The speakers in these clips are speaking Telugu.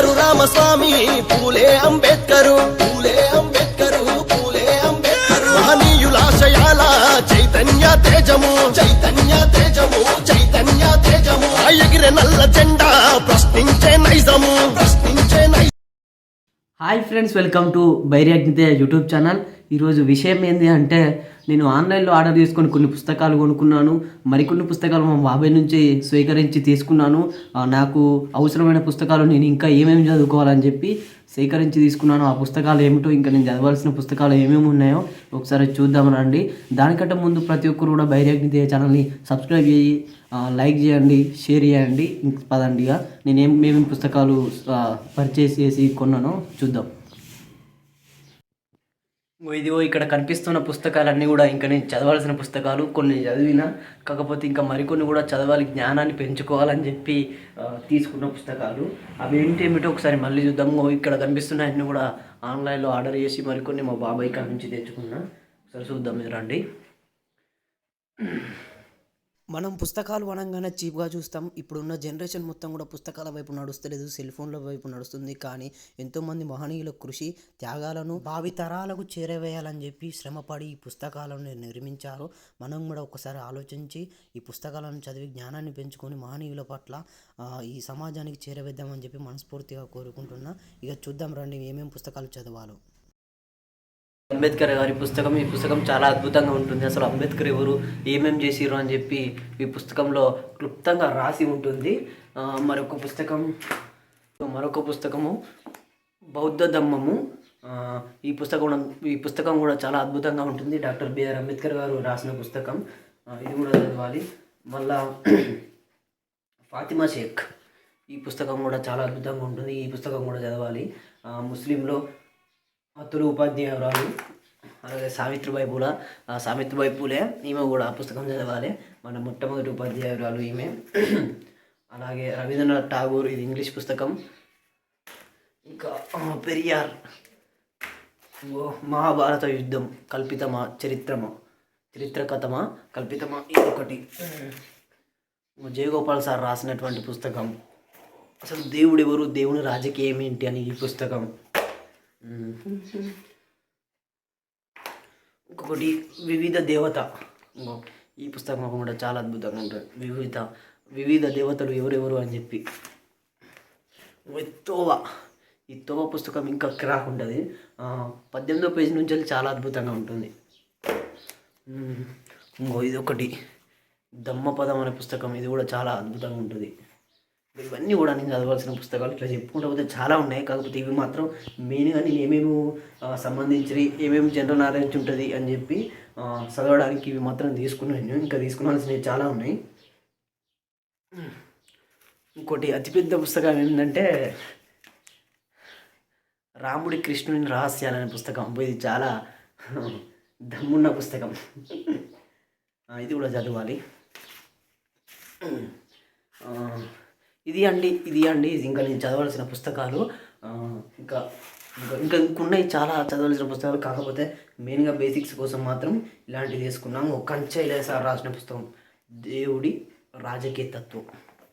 గారు రామస్వామి పూలే అంబేద్కరు పూలే అంబేద్కరు పూలే అంబేద్కర్. మహనీయులాశయాల చైతన్య తేజము చైతన్య తేజము చైతన్య తేజము. ఆ ఎగిరే నల్ల జెండా ప్రశ్నించే నైజము ప్రశ్నించే నైజము హాయ్ ఫ్రెండ్స్ వెల్కమ్ టు బైర్యాజ్ఞితే యూట్యూబ్ ఛానల్ ఈరోజు విషయం ఏంటి అంటే నేను ఆన్లైన్లో ఆర్డర్ చేసుకొని కొన్ని పుస్తకాలు కొనుక్కున్నాను. మరికొన్ని పుస్తకాలు మా బాబాయ్ నుంచి స్వీకరించి తీసుకున్నాను. నాకు అవసరమైన పుస్తకాలు నేను ఇంకా ఏమేమి చదువుకోవాలని చెప్పి సేకరించి తీసుకున్నాను. ఆ పుస్తకాలు ఏమిటో ఇంకా నేను చదవాల్సిన పుస్తకాలు ఏమేమి ఉన్నాయో ఒకసారి చూద్దాం రండి. దానికంటే ముందు ప్రతి ఒక్కరు కూడా బైరాగ్ని ఛానల్ని సబ్స్క్రైబ్ చేయి లైక్ చేయండి షేర్ చేయండి. ఇంక పదండిగా. నేను ఏమేమి పుస్తకాలు పర్చేస్ చేసి కొన్నానో చూద్దాం. ఇదిగో ఇక్కడ కనిపిస్తున్న పుస్తకాలన్నీ కూడా ఇంకా నేను చదవాల్సిన పుస్తకాలు కొన్ని చదివిన కాకపోతే ఇంకా మరికొన్ని కూడా చదవాలి జ్ఞానాన్ని పెంచుకోవాలని చెప్పి తీసుకున్న పుస్తకాలు. అవి ఏంటి ఏమిటో ఒకసారి మళ్ళీ చూద్దాము ఇక్కడ కనిపిస్తున్నాయన్నీ కూడా ఆన్లైన్లో ఆర్డర్ చేసి మరికొన్ని మా బాబాయ్ కాడ నుంచి తెచ్చుకున్నా. ఒకసారి చూద్దాం మీరు రండి. మనం పుస్తకాలు అనగానే చీప్గా చూస్తాం. ఇప్పుడున్న జనరేషన్ మొత్తం కూడా పుస్తకాల వైపు నడుస్తలేదు సెల్ ఫోన్ల వైపు నడుస్తుంది. కానీ ఎంతోమంది మహనీయుల కృషి త్యాగాలను భావి తరాలకు చేరవేయాలని చెప్పి శ్రమపడి ఈ పుస్తకాలను నిర్మించారు. మనం కూడా ఒకసారి ఆలోచించి ఈ పుస్తకాలను చదివి జ్ఞానాన్ని పెంచుకొని మహనీయుల పట్ల ఈ సమాజానికి చేరవేద్దామని చెప్పి మనస్ఫూర్తిగా కోరుకుంటున్నా. ఇక చూద్దాం రండి ఏమేమి పుస్తకాలు చదవాలో. అంబేద్కర్ గారి పుస్తకం ఈ పుస్తకం చాలా అద్భుతంగా ఉంటుంది. అసలు అంబేద్కర్ ఎవరు ఏమేం చేసిరు అని చెప్పి ఈ పుస్తకంలో క్లుప్తంగా రాసి ఉంటుంది. మరొక పుస్తకం మరొక పుస్తకము బౌద్ధ ధమ్మము. ఈ పుస్తకం ఈ పుస్తకం కూడా చాలా అద్భుతంగా ఉంటుంది. డాక్టర్ బిఆర్ అంబేద్కర్ గారు రాసిన పుస్తకం. ఇది కూడా చదవాలి. మళ్ళా ఫాతిమా షేక్. ఈ పుస్తకం కూడా చాలా అద్భుతంగా ఉంటుంది. ఈ పుస్తకం కూడా చదవాలి. ముస్లింలో అతులు ఉపాధ్యాయురాలు అలాగే సావిత్రిబాయి పూల సావిత్రిబాయి పూలే ఈమె కూడా ఆ పుస్తకం చదవాలి. మన మొట్టమొదటి ఉపాధ్యాయురాలు ఈమె. అలాగే రవీంద్రనాథ్ ఠాగూర్ ఇది ఇంగ్లీష్ పుస్తకం. ఇంకా పెరియార్. మహాభారత యుద్ధం కల్పితమా చరిత్రమా? చరిత్ర కథమా కల్పితమా ఇది ఒకటి. జయగోపాల్ సార్ రాసినటువంటి పుస్తకం. అసలు దేవుడు ఎవరు దేవుని రాజకీయం ఏంటి అని ఈ పుస్తకం. ఇంకొకటి వివిధ దేవత. ఈ పుస్తకం కూడా చాలా అద్భుతంగా ఉంటుంది. వివిధ వివిధ దేవతలు ఎవరెవరు అని చెప్పి. ఇంకో తోవ. ఈ తోవ పుస్తకం ఇంకా క్రాక్ ఉంటుంది. పద్దెనిమిదో పేజీ నుంచి వెళ్ళి చాలా అద్భుతంగా ఉంటుంది. ఇంకో ఇది ఒకటి. దమ్మపదం అనే పుస్తకం. ఇది కూడా చాలా అద్భుతంగా ఉంటుంది. ఇవన్నీ కూడా నేను చదవాల్సిన పుస్తకాలు ఇట్లా చెప్పుకుంటూ పోతే చాలా ఉన్నాయి. కాకపోతే ఇవి మాత్రం మెయిన్గా నేను ఏమేమి సంబంధించి ఏమేమి జనరల్ నాలెడ్జ్ ఉంటుంది అని చెప్పి చదవడానికి ఇవి మాత్రం తీసుకున్నాను. ఇంకా తీసుకున్నాల్సినవి చాలా ఉన్నాయి. ఇంకోటి అతిపెద్ద పుస్తకం ఏంటంటే రాముడి కృష్ణుని రహస్యాలనే పుస్తకం. ఇది చాలా దమ్మున్న పుస్తకం. ఇది కూడా చదవాలి. ఇది అండి ఇది అండి. ఇది ఇంకా నేను చదవాల్సిన పుస్తకాలు. ఇంకా ఇంకా ఇంకా ఇంకున్నాయి చాలా చదవాల్సిన పుస్తకాలు. కాకపోతే మెయిన్గా బేసిక్స్ కోసం మాత్రం ఇలాంటివి తీసుకున్నాము కంచె ఇలా సార్ రాసిన పుస్తకం దేవుడి రాజకీయ తత్వం.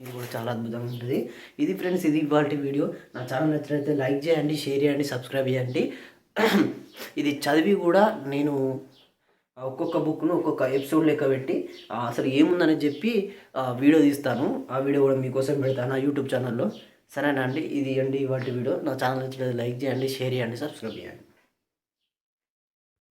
ఇది కూడా చాలా అద్భుతంగా ఉంటుంది. ఇది ఫ్రెండ్స్ ఇది ఇవాళ వీడియో నా ఛానల్ నచ్చినట్లయితే లైక్ చేయండి షేర్ చేయండి సబ్స్క్రైబ్ చేయండి. ఇది చదివి కూడా నేను ఒక్కొక్క బుక్ను ఒక్కొక్క ఎపిసోడ్ లెక్క పెట్టి అసలు ఏముందని చెప్పి వీడియో తీస్తాను. ఆ వీడియో కూడా మీకోసం పెడతాను నా యూట్యూబ్ ఛానల్లో. సరేనా అండి? ఇది అండి ఇవాటి వీడియో. నా ఛానల్ నచ్చినట్లయితే లైక్ చేయండి షేర్ చేయండి సబ్స్క్రైబ్ చేయండి.